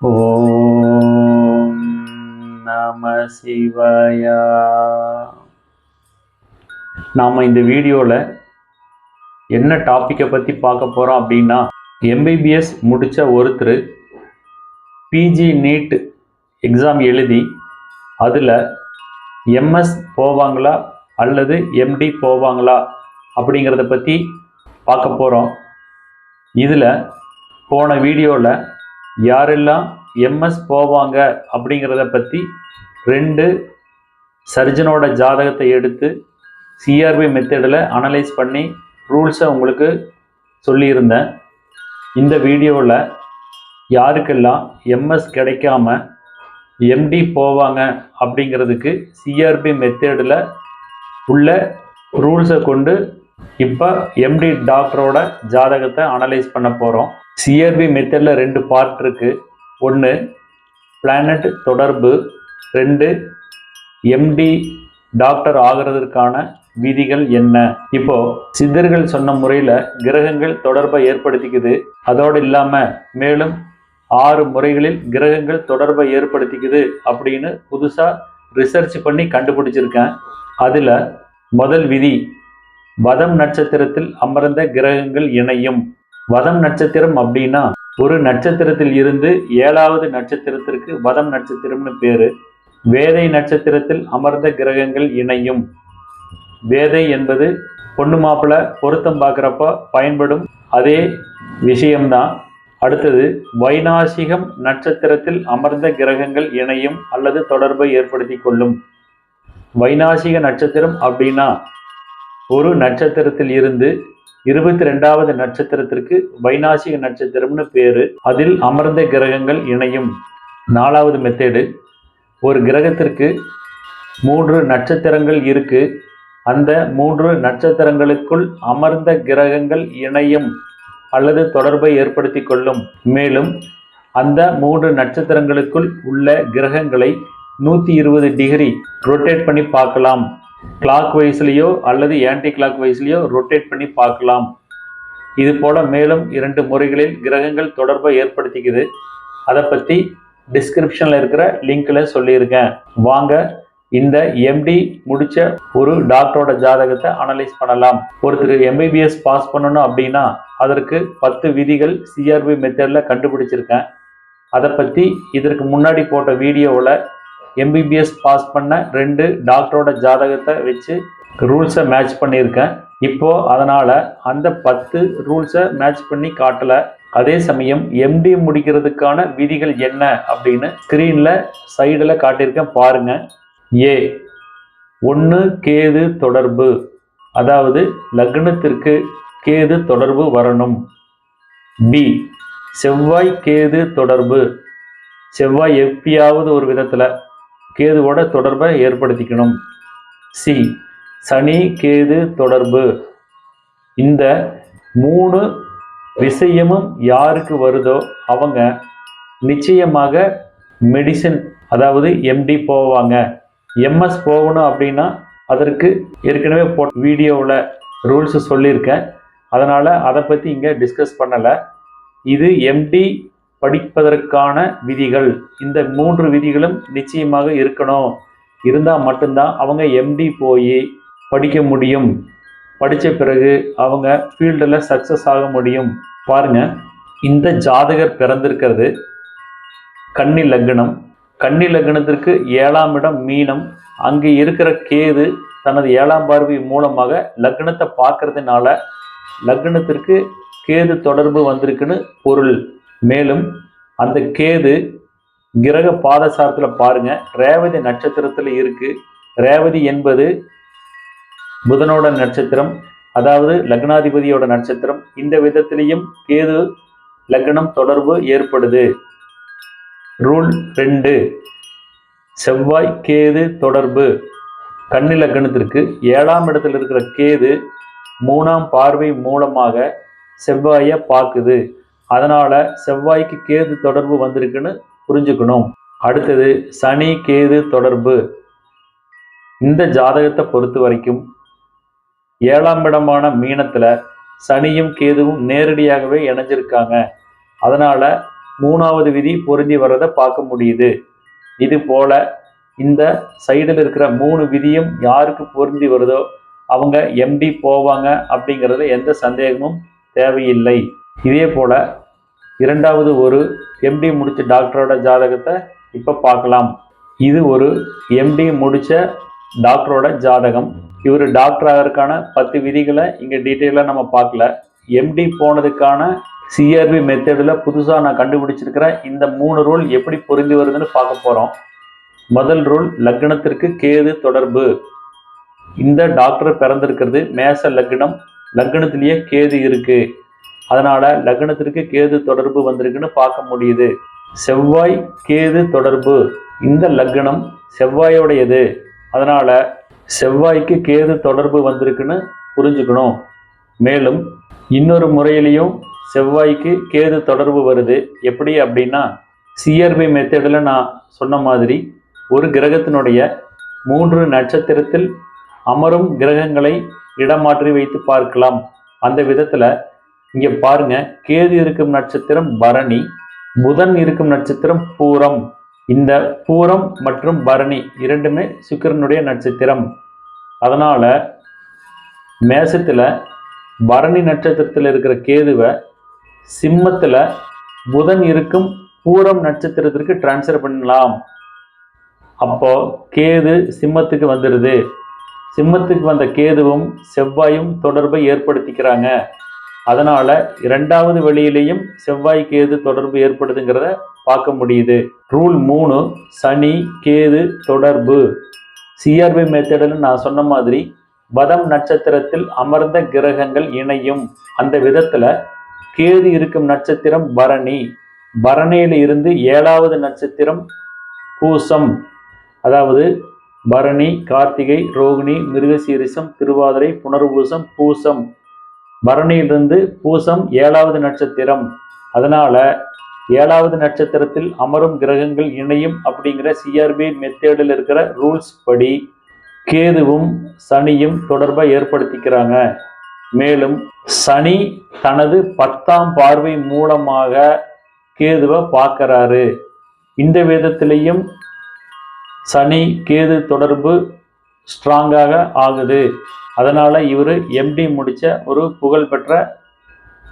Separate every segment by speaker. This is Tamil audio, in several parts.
Speaker 1: ஓம் நம சிவாயா. நாம் இந்த வீடியோவில் என்ன டாப்பிக்கை பற்றி பார்க்க போகிறோம் அப்படின்னா எம்பிபிஎஸ் முடித்த ஒருத்தர் பிஜி நீட் எக்ஸாம் எழுதி அதில் எம்எஸ் போவாங்களா அல்லது எம்டி போவாங்களா அப்படிங்கிறத பற்றி பார்க்க போகிறோம் இதில் போன வீடியோவில் யாரெல்லாம் எம்எஸ் போவாங்க அப்படிங்கிறத பற்றி ரெண்டு சர்ஜனோட ஜாதகத்தை எடுத்து சிஆர்பி மெத்தடில் அனலைஸ் பண்ணி ரூல்ஸை உங்களுக்கு சொல்லியிருந்தேன். இந்த வீடியோவில் யாருக்கெல்லாம் எம்எஸ் கிடைக்காம எம்டி போவாங்க அப்படிங்கிறதுக்கு சிஆர்பி மெத்தடில் உள்ள ரூல்ஸை கொண்டு இப்போ எம்டி டாக்டரோட ஜாதகத்தை அனலைஸ் பண்ண போகிறோம் சிஆர்பி மெத்தடில் ரெண்டு பார்ட் இருக்கு. ஒன்று பிளானட் தொடர்பு. ரெண்டு எம்டி டாக்டர் ஆகிறதுக்கான விதிகள் என்ன? இப்போ சித்தர்கள் சொன்ன முறையில் கிரகங்கள் தொடர்பை ஏற்படுத்திக்குது. அதோடு இல்லாமல் மேலும் ஆறு முறைகளில் கிரகங்கள் தொடர்பை ஏற்படுத்திக்குது அப்படின்னு புதுசாக ரிசர்ச் பண்ணி கண்டுபிடிச்சிருக்கேன். அதில் முதல் விதி வதம் நட்சத்திரத்தில் அமர்ந்த கிரகங்கள் இணையும். வதம் நட்சத்திரம் அப்படின்னா ஒரு நட்சத்திரத்தில் இருந்து ஏழாவது நட்சத்திரத்திற்கு வதம் நட்சத்திரம்னு பேரு. வேதை நட்சத்திரத்தில் அமர்ந்த கிரகங்கள் இணையும். வேதை என்பது பொண்ணு மாப்பிள்ளை பொருத்தம் பார்க்குறப்ப பயன்படும் அதே விஷயம்தான். அடுத்தது வைநாசிகம் நட்சத்திரத்தில் அமர்ந்த கிரகங்கள் இணையும் அல்லது தொடர்பை ஏற்படுத்தி கொள்ளும். வைநாசிக நட்சத்திரம் அப்படின்னா ஒரு நட்சத்திரத்தில் இருந்து இருபத்தி ரெண்டாவது நட்சத்திரத்திற்கு வைநாசிக நட்சத்திரம்னு பேரு. அதில் அமர்ந்த கிரகங்கள் இணையும். நாலாவது மெத்தேடு ஒரு கிரகத்திற்கு மூன்று நட்சத்திரங்கள் இருக்கு. அந்த மூன்று நட்சத்திரங்களுக்குள் அமர்ந்த கிரகங்கள் இணையும் அல்லது தொடர்பை ஏற்படுத்தி கொள்ளும். மேலும் அந்த மூன்று நட்சத்திரங்களுக்குள் உள்ள கிரகங்களை நூற்றி இருபது டிகிரி ரொட்டேட் பண்ணி பார்க்கலாம். கிளாக் வைஸ்லேயோ அல்லது ஆன்டி கிளாக் வைஸ்லேயோ ரொட்டேட் பண்ணி பார்க்கலாம். இது போல மேலும் இரண்டு முறைகளில் கிரகங்கள் தொடர்பை ஏற்படுத்திக்குது. அதை பற்றி டிஸ்கிரிப்ஷனில் இருக்கிற லிங்க்கில் சொல்லியிருக்கேன். வாங்க இந்த எம்டி முடித்த ஒரு டாக்டரோட ஜாதகத்தை அனலைஸ் பண்ணலாம். ஒருத்தர் எம்பிபிஎஸ் பாஸ் பண்ணணும் அப்படின்னா அதற்கு பத்து விதிகள் சிஆர்பி மெத்தடில் கண்டுபிடிச்சிருக்கேன். அதை பற்றி இதற்கு முன்னாடி போட்ட வீடியோவில் எம்பிபிஎஸ் பாஸ் பண்ண ரெண்டு டாக்டரோட ஜாதகத்தை வச்சு ரூல்ஸை மேட்ச் பண்ணியிருக்கேன். இப்போ அதனால் அந்த பத்து ரூல்ஸை மேட்ச் பண்ணி காட்டலை. அதே சமயம் எம்டி முடிக்கிறதுக்கான விதிகள் என்ன அப்படின்னு ஸ்க்ரீனில் சைடில் காட்டியிருக்கேன் பாருங்க. ஏ ஒன்று கேது தொடர்பு. அதாவது லக்னத்திற்கு கேது தொடர்பு வரணும். பி செவ்வாய் கேது தொடர்பு. செவ்வாய் எப்பயாவது ஒரு விதத்தில் கேதுவோட தொடர்பை ஏற்படுத்திக்கணும். சி சனி கேது தொடர்பு. இந்த மூணு விஷயமும் யாருக்கு வருதோ அவங்க நிச்சயமாக மெடிசன் அதாவது எம்டி போவாங்க. எம்எஸ் போகணும் அப்படின்னா அதற்கு ஏற்கனவே போ வீடியோவில் ரூல்ஸ் சொல்லியிருக்கேன். அதனால் அதை பற்றி இங்கே டிஸ்கஸ் பண்ணலை. இது எம்டி படிப்பதற்கான விதிகள். இந்த மூன்று விதிகளும் நிச்சயமாக இருக்கணும். இருந்தால் மட்டும்தான் அவங்க எம்டி போய் படிக்க முடியும். படித்த பிறகு அவங்க ஃபீல்டில் சக்ஸஸ் ஆக முடியும். பாருங்க இந்த ஜாதகர் பிறந்திருக்கிறது கன்னி லக்னம். கன்னி லக்னத்திற்கு ஏழாம் இடம் மீனம். அங்கே இருக்கிற கேது தனது ஏழாம் பார்வை மூலமாக லக்னத்தை பார்க்கறதுனால லக்னத்திற்கு கேது தொடர்பு வந்திருக்குன்னு பொருள். மேலும் அந்த கேது கிரக பாதசாரத்தில் பாருங்க. ரேவதி நட்சத்திரத்தில் இருக்கு. ரேவதி என்பது புதனோட நட்சத்திரம் அதாவது லக்னாதிபதியோட நட்சத்திரம். இந்த விதத்திலையும் கேது லக்னம் தொடர்பு ஏற்படுது. ரூல் ரெண்டு செவ்வாய் கேது தொடர்பு. கன்னி லக்னத்திற்கு ஏழாம் இடத்தில் இருக்கிற கேது மூணாம் பார்வை மூலமாக செவ்வாயை பார்க்குது. அதனால செவ்வாய்க்கு கேது தொடர்பு வந்திருக்குன்னு புரிஞ்சுக்கணும். அடுத்தது சனி கேது தொடர்பு. இந்த ஜாதகத்தை பொறுத்த வரைக்கும் ஏழாம் இடமான மீனத்தில் சனியும் கேதுவும் நேரடியாகவே இணைஞ்சிருக்காங்க. அதனால மூணாவது விதி பொருந்தி வர்றதை பார்க்க முடியுது. இது போல இந்த சைடில் இருக்கிற மூணு விதியும் யாருக்கு பொருந்தி வருதோ அவங்க எம்டி போவாங்க அப்படிங்கிறது எந்த சந்தேகமும் தேவையில்லை. இதே போல் இரண்டாவது ஒரு எம்டி முடித்த டாக்டரோட ஜாதகத்தை இப்போ பார்க்கலாம். இது ஒரு எம்டி முடித்த டாக்டரோட ஜாதகம். இவர் டாக்டர் ஆகிறதுக்கான பத்து விதிகளை இங்கே டீட்டெயிலாக நம்ம பார்க்கல. எம்டி போனதுக்கான சிஆர்பி மெத்தடில் புதுசாக நான் கண்டுபிடிச்சிருக்கிற இந்த மூணு ரூல் எப்படி பொருந்தி வருதுன்னு பார்க்க போகிறோம் முதல் ரூல் லக்னத்திற்கு கேது தொடர்பு. இந்த டாக்டர் பிறந்திருக்கிறது மேச லக்னம். லக்னத்திலேயே கேது இருக்குது அதனால லக்னத்திற்கு கேது தொடர்பு வந்திருக்குன்னு பார்க்க முடியுது. செவ்வாய் கேது தொடர்பு. இந்த லக்னம் செவ்வாயோடையது. அதனால செவ்வாய்க்கு கேது தொடர்பு வந்திருக்குன்னு புரிஞ்சுக்கணும். மேலும் இன்னொரு முறையிலையும் செவ்வாய்க்கு கேது தொடர்பு வருது. எப்படி அப்படின்னா சிஆர்பி மெத்தடில் நான் சொன்ன மாதிரி ஒரு கிரகத்தினுடைய மூன்று நட்சத்திரத்தில் அமரும் கிரகங்களை இடமாற்றி வைத்து பார்க்கலாம். அந்த விதத்தில் இங்கே பாருங்க கேது இருக்கும் நட்சத்திரம் பரணி புதன் இருக்கும் நட்சத்திரம் பூரம். இந்த பூரம் மற்றும் பரணி இரண்டுமே சுக்கிரனுடைய நட்சத்திரம். அதனால மேசத்தில் பரணி நட்சத்திரத்தில் இருக்கிற கேதுவை சிம்மத்தில் புதன் இருக்கும் பூரம் நட்சத்திரத்திற்கு டிரான்ஸ்ஃபர் பண்ணலாம். அப்போ கேது சிம்மத்துக்கு வந்துடுது சிம்மத்துக்கு வந்த கேதுவும் செவ்வாயும் தொடர்பை ஏற்படுத்திக்கிறாங்க. அதனால இரண்டாவது வெளியிலையும் செவ்வாய் கேது தொடர்பு ஏற்படுதுங்கிறத பார்க்க முடியுது. ரூல் மூணு சனி கேது தொடர்பு. சிஆர்பி மெத்தடில் நான் சொன்ன மாதிரி வதம் நட்சத்திரத்தில் அமர்ந்த கிரகங்கள் இணையும். அந்த விதத்தில் கேது இருக்கும் நட்சத்திரம் பரணி. பரணியில் இருந்து ஏழாவது நட்சத்திரம் பூசம் அதாவது பரணி கார்த்திகை ரோகிணி மிருகசீரிசம் திருவாதிரை புனர்பூசம் பூசம். பரணியிலிருந்து பூசம் ஏழாவது நட்சத்திரம். அதனால ஏழாவது நட்சத்திரத்தில் அமரும் கிரகங்கள் இணையும் அப்படிங்கிற சிஆர்பி மெத்தேடில் இருக்கிற ரூல்ஸ் படி கேதுவும் சனியும் தொடர்பை ஏற்படுத்திக்கிறாங்க. மேலும் சனி தனது பத்தாம் பார்வை மூலமாக கேதுவை பார்க்கறாரு. இந்த விதத்திலையும் சனி கேது தொடர்பு ஸ்ட்ராங்காக ஆகுது. அதனால் இவர் எம்டி முடித்த ஒரு புகழ்பெற்ற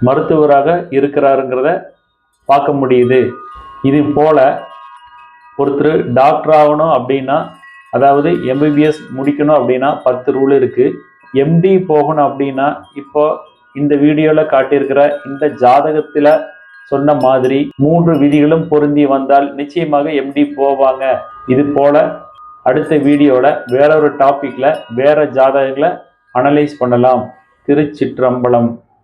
Speaker 1: மருத்துவராக இருக்கிறாருங்கிறத பார்க்க முடியுது. இது போல் ஒருத்தர் டாக்டர் ஆகணும் அப்படின்னா அதாவது எம்பிபிஎஸ் முடிக்கணும் அப்படின்னா பத்து ரூல் இருக்குது எம்டி போகணும் அப்படின்னா இப்போ இந்த வீடியோவில் காட்டியிருக்கிற இந்த ஜாதகத்தில் சொன்ன மாதிரி மூன்று விதிகளும் பொருந்தி வந்தால் நிச்சயமாக எம்டி போவாங்க. இது போல அடுத்த வீடியோவில் வேற ஒரு டாப்பிக்கில் வேற ஜாதகங்களை அனலைஸ் பண்ணலாம். திருச்சிற்றம்பலம்.